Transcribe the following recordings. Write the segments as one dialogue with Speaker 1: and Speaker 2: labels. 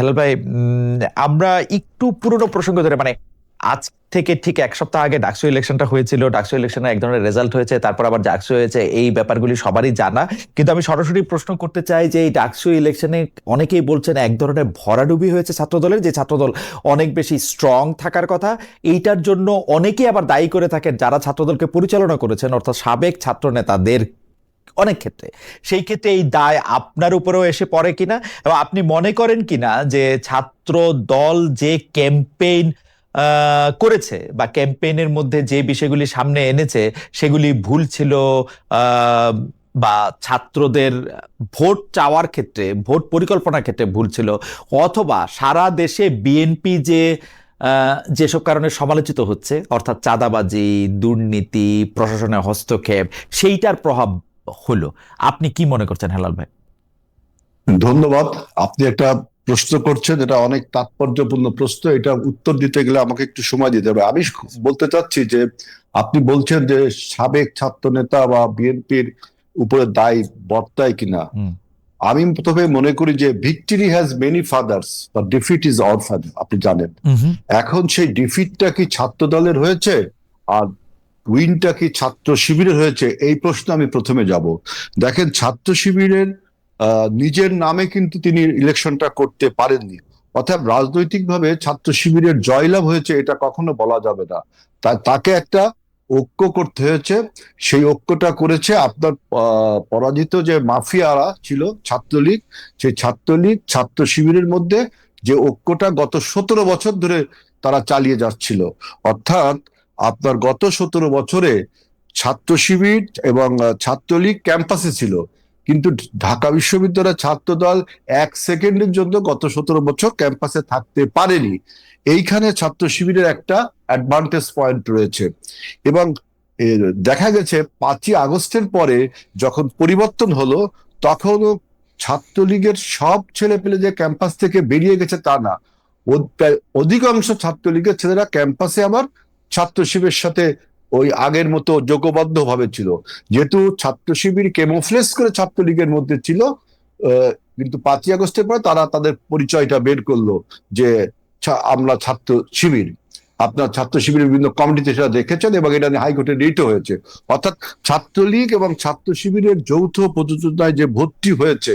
Speaker 1: হেলাল ভাই আমরা একটু পুরনো প্রসঙ্গ ধরে মানে আজ থেকে ঠিক এক সপ্তাহ আগে ডাকসু ইলেকশনটা হয়েছিল, ডাকসু ইলেকশনে এক ধরনের রেজাল্ট হয়েছে, তারপর আবার ডাকসু হয়েছে, এই ব্যাপারগুলি সবারই জানা। কিন্তু আমি সরাসরি প্রশ্ন করতে চাই যে এই ডাকসু ইলেকশনে অনেকেই বলছেন এক ধরনের ভরাডুবি হয়েছে ছাত্রদলের, যে ছাত্রদল অনেক বেশি স্ট্রং থাকার কথা। এইটার জন্য অনেকেই আবার দায়ী করে থাকেন, যারা ছাত্রদলকে পরিচালনা করেছেন, অর্থাৎ সাবেক ছাত্র নেতাদের অনেক ক্ষেত্রে। সেই ক্ষেত্রে এই দায় আপনার উপরেও এসে পড়ে কিনা এবং আপনি মনে করেন কিনা যে ছাত্র দল যে ক্যাম্পেইন করেছে বা ক্যাম্পেইনের মধ্যে যে বিষয়গুলি সামনে এনেছে, সেগুলি ভুল ছিল বা ছাত্রদের ভোট চাওয়ার ক্ষেত্রে, ভোট পরিকল্পনার ক্ষেত্রে ভুল ছিল অথবা সারা দেশে বিএনপি যে যেসব কারণে সমালোচিত হচ্ছে, অর্থাৎ চাঁদাবাজি, দুর্নীতি, প্রশাসনের হস্তক্ষেপ, সেইটার প্রভাব হলো। আপনি কি মনে করছেন হেলাল ভাই?
Speaker 2: ধন্যবাদ। আপনি একটা প্রশ্ন করছেন এটা অনেক তাৎপর্যপূর্ণ প্রশ্ন। এটা উত্তর দিতে গেলে আমাকে একটু সময় দিতে হবে। আমি বলতে চাচ্ছি যে আপনি বলছেন যে সাবেক ছাত্র নেতা বা বিএনপির উপরে দায় বর্তায় কিনা। আমি প্রথমে মনে করি যে ভিক্টরি হ্যাজ মেনি ফাদার্স বা ডিফিট ইজ অর ফাদার আপনি জানেন। এখন সেই ডিফিটটা কি ছাত্র দলের হয়েছে? আর উইনটা কি ছাত্র শিবিরের হয়েছে? এই প্রশ্ন আমি প্রথমে যাব। দেখেন, ছাত্র শিবিরের নিজের নামে কিন্তু তিনি ইলেকশনটা করতে পারেননি। অর্থাৎ রাজনৈতিকভাবে ছাত্র শিবিরের জয়লাভ হয়েছে এটা কখনো বলা যাবে না। তাকে একটা ঐক্য করতে হয়েছে। সেই ঐক্যটা করেছে আপনার পরাজিত যে মাফিয়ারা ছিল, ছাত্রলীগ, সেই ছাত্রলীগ ছাত্র শিবিরের মধ্যে যে ঐক্যটা গত সতেরো বছর ধরে তারা চালিয়ে যাচ্ছিল। অর্থাৎ আপনার গত সতেরো বছরে ছাত্র শিবির এবং ছাত্রলীগ ক্যাম্পাসে ছিল। কিন্তু ঢাকা বিশ্ববিদ্যালয়ের ছাত্র দল এক সেকেন্ডের জন্য গত সতেরো বছর ক্যাম্পাসে থাকতে পারেনি। এইখানে ছাত্র শিবিরের একটা অ্যাডভান্টেজ পয়েন্ট রয়েছে। এবং দেখা গেছে পাঁচই আগস্টের পরে যখন পরিবর্তন হলো, তখনও ছাত্রলীগের সব ছেলে পেলে যে ক্যাম্পাস থেকে বেরিয়ে গেছে তা না। অধিকাংশ ছাত্রলীগের ছেলেরা ক্যাম্পাসে আবার ছাত্র শিবিরের সাথে ওই আগের মতো যোগবদ্ধ ভাবে ছিল। যেহেতু ছাত্র শিবির কেমোফ্লেস করে ছাত্রলীগের মধ্যে ছিল কিন্তু পাঁচই আগস্টের পরে তারা তাদের পরিচয়টা বের করল যে আমরা ছাত্র শিবির। আপনার ছাত্র শিবিরের বিভিন্ন কমিটিতে সেটা দেখেছেন এবং এটা নিয়ে হাইকোর্টে রিটও হয়েছে। অর্থাৎ ছাত্রলীগ এবং ছাত্র শিবিরের যৌথ প্রযোজনায় যে ভর্তি হয়েছে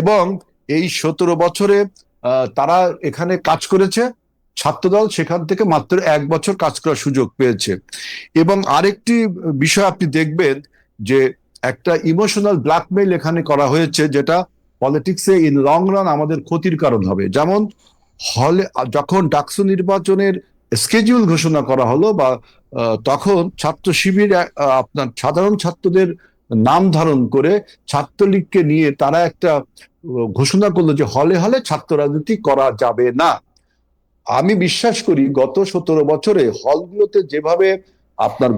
Speaker 2: এবং এই সতেরো বছরে তারা এখানে কাজ করেছে। ছাত্রদল সেখান থেকে মাত্র এক বছর কাজ করার সুযোগ পেয়েছে। এবং আরেকটি বিষয় আপনি দেখবেন যে একটা ইমোশনাল ব্ল্যাকমেইল এখানে করা হয়েছে যেটা পলিটিক্সে ইন লং রান আমাদের ক্ষতির কারণ হবে। যেমন হলে, যখন ডাকসু নির্বাচনের স্কেডিউল ঘোষণা করা হলো বা তখন ছাত্র শিবির আপনার সাধারণ ছাত্রদের নাম ধারণ করে ছাত্রলীগকে নিয়ে তারা একটা ঘোষণা করল যে হলে হলে ছাত্র রাজনীতি করা যাবে না। আমি বিশ্বাস করি গত সতেরো বছরে হলগুলোতে যেভাবে আপনার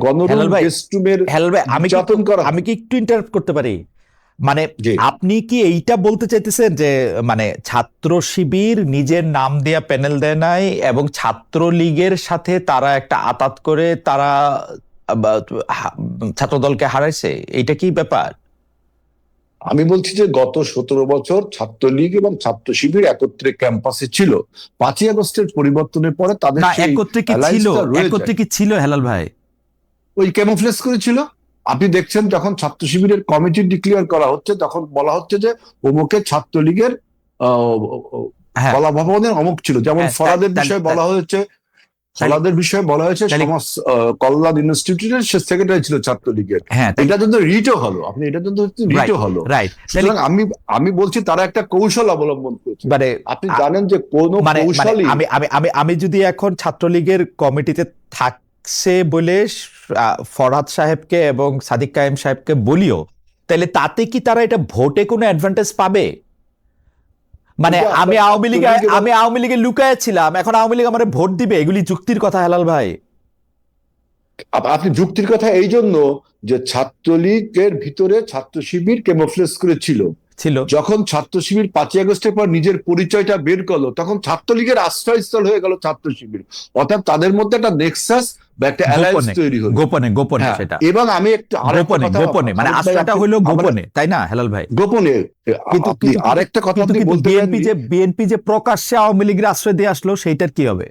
Speaker 1: আমি কি
Speaker 2: করা
Speaker 1: আমি কি একটু ইন্টারাপ্ট করতে পারি? মানে আপনি কি এইটা বলতে চাইতেছেন যে মানে ছাত্র শিবির নিজের নাম দেয়া প্যানেল দেয় নাই এবং ছাত্র লীগের সাথে তারা একটা আতাত করে তারা ছাত্রদলকে হারাইছে? এইটা কি ব্যাপার?
Speaker 2: আমি বলছি যে গত সতেরো বছর ছাত্রলীগ এবং ছাত্র শিবির একত্রে ক্যাম্পাসে ছিল। পাঁচই আগস্টের পরিবর্তনের পরে তাদের
Speaker 1: একত্রে কি ছিল। একত্রে কি ছিল হেলাল ভাই?
Speaker 2: ওই ক্যামোফ্লেস করেছিল। আপনি দেখছেন যখন ছাত্র শিবিরের কমিটি ডিক্লেয়ার করা হচ্ছে তখন বলা হচ্ছে যে অমুকে ছাত্রলীগের আহ,
Speaker 1: হ্যাঁ।
Speaker 2: কলা ভবনের অমুক ছিল। যেমন
Speaker 1: হ্যাঁ,
Speaker 2: ফরাদের বিষয়ে বলা হয়েছে ফরাদের বিষয়ে বলা হয়েছে সমাজ কল্যাণ ইনস্টিটিউটের সে সেক্রেটারি ছিল ছাত্রলীগের।
Speaker 1: হ্যাঁ
Speaker 2: এটা কিন্তু রিটও হলো। আপনি এটা কিন্তু রিটও হলো।
Speaker 1: রাইট
Speaker 2: সুতরাং আমি আমি বলছি তারা একটা কৌশল অবলম্বন করেছে।
Speaker 1: মানে
Speaker 2: আপনি জানেন যে কোন
Speaker 1: মানে মানে
Speaker 2: কৌশলই
Speaker 1: আমি আমি আমি আমি যদি এখন ছাত্রলীগের কমিটিতে থাকছে বলে আহ, ফরহাদ সাহেবকে এবং সাদিক কায়েম সাহেবকে বলিও তাহলে তাতে কি তারা এটা ভোটে কোনো অ্যাডভান্টেজ পাবে? মানে আমি আওয়ামী লীগে আমি আওয়ামী লীগে লুকায় ছিলাম এখন আওয়ামী লীগ আমার ভোট দিবে এগুলি যুক্তির কথা হেলাল ভাই।
Speaker 2: আপনি যুক্তির কথা এই জন্য যে ছাত্রলীগের ভিতরে ছাত্র শিবির কেমোফ্লেস করেছিল
Speaker 1: ছিল।
Speaker 2: যখন ছাত্র শিবির পাঁচই আগস্টের পর নিজের পরিচয়টা বের করল তখন ছাত্রলীগের আশ্রয়স্থল হয়ে গেল ছাত্র শিবির। অর্থাৎ তাদের মধ্যে একটা নেক্সাস বা একটা অ্যালায়েন্স তৈরি হলো।
Speaker 1: গোপনে গোপনে
Speaker 2: হ্যাঁ,
Speaker 1: সেটা।
Speaker 2: এবং আমি একটু
Speaker 1: গোপনে গোপনে মানে আস্থাটা হলো গোপনে তাই না হেলাল ভাই?
Speaker 2: গোপনে
Speaker 1: কিন্তু
Speaker 2: আরেকটা কথা আপনি বলতে
Speaker 1: বিএনপি যে বিএনপি যে প্রকাশ্যে আওয়ামী লীগের আশ্রয় দিয়ে আসলো সেইটার কি হবে?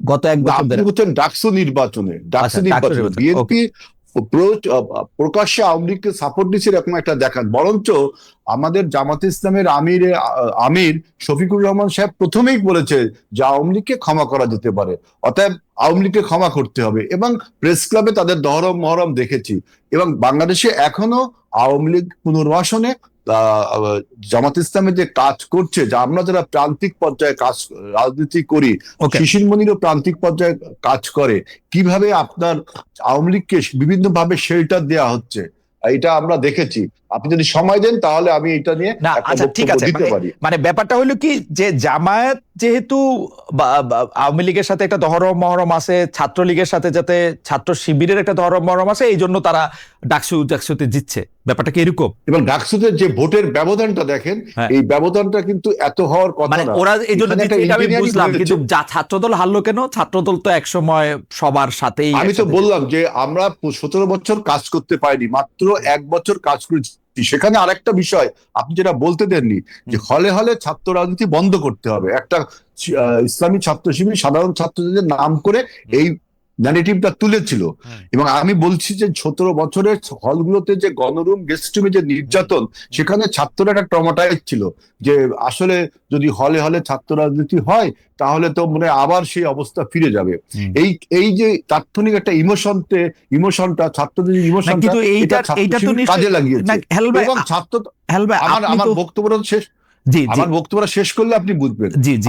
Speaker 1: গত এক বছর
Speaker 2: ডাকসু নির্বাচনে ডাকসু
Speaker 1: আচ্ছা,
Speaker 2: নির্বাচনে।
Speaker 1: নির্বাচনে,
Speaker 2: বিএনপি প্রকাশ্যে আওয়ামী লীগকে সাপোর্ট দিচ্ছে এরকম একটা দেখান। বরঞ্চ আমাদের জামাত ইসলামের আমির আমির শফিকুর রহমান সাহেব প্রথমেই বলেছে যে আওয়ামী লীগকে ক্ষমা করা যেতে পারে। অতএব আওয়ামী লীগকে ক্ষমা করতে হবে এবং প্রেস ক্লাবে তাদের দহরম মহরম দেখেছি। এবং বাংলাদেশে এখনও আওয়ামী লীগ পুনর্বাসনে জামাত ইসলামের যে কাজ করছে যা আমরা যারা প্রান্তিক পর্যায়ে কাজ রাজনীতি করি শিশির মনিরও প্রান্তিক পর্যায়ে কাজ করে কীভাবে আপনার আওয়ামী লীগকে বিভিন্ন ভাবে শেল্টার দেওয়া হচ্ছে এটা আমরা দেখেছি। আপনি যদি সময় দেন তাহলে আমি এটা নিয়ে
Speaker 1: না আচ্ছা ঠিক আছে মানে- মানে ব্যাপারটা হলো কি যে জামায়াত যেহেতু আওয়ামী লীগের সাথে একটা দহরম মহরম আছে ছাত্রলীগের সাথে যাতে ছাত্র শিবিরের একটা দহরম মহরম আছে এই জন্য তারা ডাকসু ডাকসুতে জিতছে। ব্যাপারটা কি এরকম?
Speaker 2: এবং ডাকসুদের যে ভোটের ব্যবধানটা দেখেন
Speaker 1: হ্যাঁ।
Speaker 2: এই ব্যবধানটা কিন্তু এত হওয়ার কথা
Speaker 1: মানে ওরা এই জন্য আমি বুঝলাম। কিন্তু যা ছাত্রদল হারলো কেন? ছাত্রদল তো একসময় সবার সাথেই
Speaker 2: আমি তো বললাম যে আমরা সতেরো বছর কাজ করতে পারিনি মাত্র এক বছর কাজ করেছি। সেখানে আরেকটা বিষয় আপনি যেটা বলতে দেননি যে হলে হলে ছাত্র রাজনীতি বন্ধ করতে হবে। একটা আহ, ইসলামী ছাত্র শিবির সাধারণ ছাত্রদের নাম করে এই ন্যারেটিভটা তুলেছিল। এবং আমি বলছি যে সতেরো বছরের হলগুলোতে যে গণরুম গেস্ট রুমে যে নির্যাতন সেখানে ছাত্ররা একটা ট্রমাটাইজ ছিল যে আসলে যদি হলে হলে ছাত্র রাজনীতি হয় তাহলে তো মনে আবার সেই অবস্থা ফিরে যাবে। এই এই যে তাৎক্ষণিক একটা ইমোশনতে ইমোশনটা ছাত্রদের
Speaker 1: না,
Speaker 2: ইমোশনটা এটা কাজে লাগিয়েছে। এবং ছাত্র আমার আমার বক্তব্যটা শেষ? আমার বক্তব্যটা শেষ করলে আপনি বুঝবেন।
Speaker 1: জি জি।